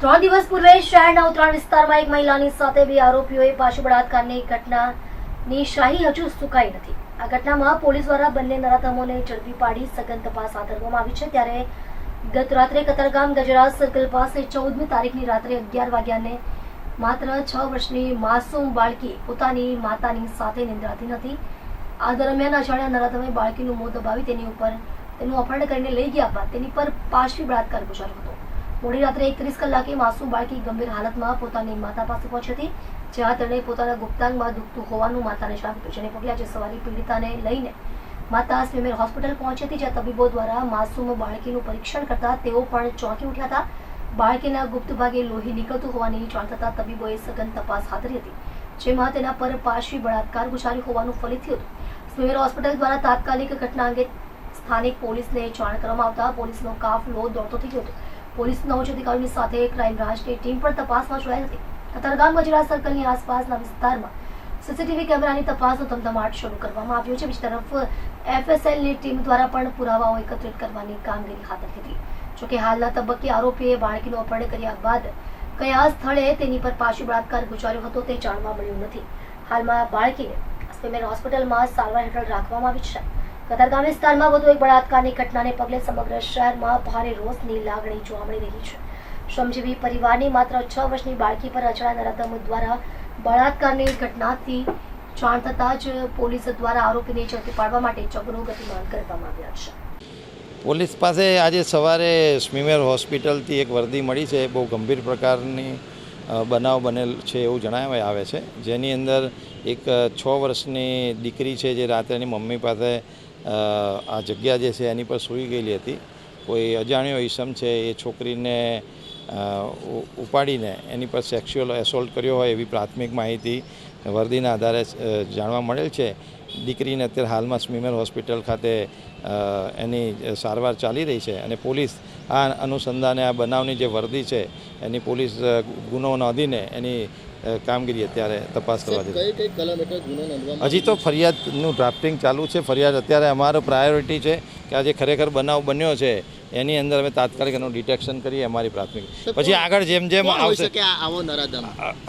ત્રણ દિવસ પૂર્વે શહેરના ઉત્તરાયણ વિસ્તારમાં એક મહિલાની સાથે બે આરોપીઓએ પાછું બળાત્કારની ઘટનાની શાહી હજુ સુકાઈ નથી. આ ઘટનામાં પોલીસ દ્વારા બંને નરાધમોને ઝડપી પાડી સઘન તપાસ હાથ ધરવામાં આવી છે. ત્યારે ગત રાત્રે કતરગામ ગજરાજ સર્કલ પાસે ચૌદમી તારીખની રાત્રે અગિયાર વાગ્યાને માત્ર છ વર્ષની માસૂમ બાળકી પોતાની માતાની સાથે નિંદ્રાતી હતી. આ દરમિયાન અજાણ્યા નરાધમે બાળકીનું મોં દબાવી તેની ઉપર તેનું અપહરણ કરીને લઈ ગયા બાદ તેની પર પાછવી બળાત્કાર ગુજાર્યો હતો. મોડી રાત્રે એકત્રીસ કલાકે માસૂમ બાળકી ગંભીર હાલતમાં પોતાની માતા પાસે પહોંચી હતી, જ્યાં તેણે પોતાના ગુપ્તાંગમાં દુખતું હોવાનું માતાને જણાવ્યું જેને પગલે આજે સવારે પીડિતાને લઈને માતા સ્વીમેર હોસ્પિટલ પહોંચી હતી, જ્યાં તબીબો દ્વારા માસૂમ બાળકીનું પરીક્ષણ કરતા તેઓ પણ ચોંકી ઉઠ્યા હતા. બાળકીના ગુપ્ત ભાગે લોહી નીકળતું હોવાની જાણ થતા તબીબોએ સઘન તપાસ હાથ ધરી હતી, જેમાં તેના પર પાશવી બળાત્કાર ગુજાર્યો હોવાનું ફલિત થયું હતું. સ્વીમેર હોસ્પિટલ દ્વારા તાત્કાલિક ઘટના અંગે સ્થાનિક પોલીસને જાણ કરવામાં આવતા પોલીસનો કાફલો દોડતો થઈ ગયો હતો. પોલીસના ઉચ્ચ અધિકારીઓની સાથે ક્રાઇમ બ્રાન્ચની ટીમ પણ તપાસમાં જોડાઈ હતી. કતારગામ ગજરા સર્કલની આસપાસના વિસ્તારમાં સીસીટીવી કેમેરાની તપાસનો ધમધમાટ શરૂ કરવામાં આવ્યો છે. બીજી તરફ એફએસએલની ટીમ દ્વારા પણ પુરાવાઓ એકત્રિત કરવાની કામગીરી હાથ ધરી હતી. જોકે હાલના તબક્કે આરોપીએ બાળકીનું અપહરણ કર્યા બાદ કયા સ્થળે તેની પર પાછી બળાત્કાર ગુજાર્યો હતો તે જાણવા મળ્યું નથી. હાલમાં બાળકીને સ્વિમેર હોસ્પિટલમાં સારવાર હેઠળ રાખવામાં આવી છે. કતારગામ વિસ્તારમાં વધુ એક બળાત્કારની ઘટનાને પગલે સમગ્ર શહેરમાં ભારે રોષની લાગણી જોવા મળી રહી છે. શ્રમજીવી પરિવારની માત્ર છ વર્ષની બાળકી પર અજાણ્યા નરાધમો દ્વારા બળાત્કારની ઘટનાથી જાણ થતાં જ પોલીસ દ્વારા આરોપીને ઝડપી પાડવા માટે ચક્રો ગતિમાન કરવામાં આવ્યા છે. પોલીસ પાસે આજે સવારે સ્મીમેર હોસ્પિટલથી એક વર્દી મળી છે. બહુ ગંભીર પ્રકારની બનાવ બનેલ છે એવું જણાવવામાં આવે છે. જેની અંદર એક છ વર્ષની દીકરી છે જે રાત્રે એની મમ્મી પાસે આ જગ્યા જે છે એની પર સૂઈ ગયેલી હતી. કોઈ અજાણ્યો ઈસમ છે એ છોકરીને ઉપાડીને એની પર સેક્સ્યુઅલ એસોલ્ટ કર્યો હોય એવી પ્રાથમિક માહિતી વર્દીના આધારે જાણવા મળેલ છે. દીકરીને અત્યારે હાલમાં સ્મીમેર હોસ્પિટલ ખાતે એની સારવાર ચાલી રહી છે અને પોલીસ આ અનુસંધાને આ બનાવની જે વર્દી છે એની પોલીસ ગુનો નોંધીને એની કામગીરી અત્યારે તપાસ કરવા જઈ હજી તો ફરિયાદનું ડ્રાફ્ટિંગ ચાલુ છે. ફરિયાદ અત્યારે અમારો પ્રાયોરિટી છે કે આ જે ખરેખર બનાવ બન્યો છે. એની અંદર અમે તાત્કાલિક એનું ડિટેક્શન કરીએ અમારી પ્રાથમિક. પછી આગળ જેમ જેમ આવશે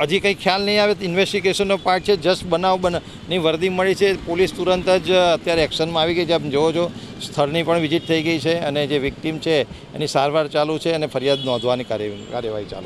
હજી કંઈ ખ્યાલ નહીં આવે ઇન્વેસ્ટિગેશનનો પાર્ટ છે. જસ્ટ બનાવ બનની વર્દી મળી છે. પોલીસ તુરંત જ અત્યારે એક્શનમાં આવી ગઈ છે. આપ જોવો છો સ્થળની પણ વિઝિટ થઈ ગઈ છે અને જે વિક્ટીમ છે એની સારવાર ચાલુ છે અને ફરિયાદ નોંધવાની કાર્ય કાર્યવાહી ચાલુ છે.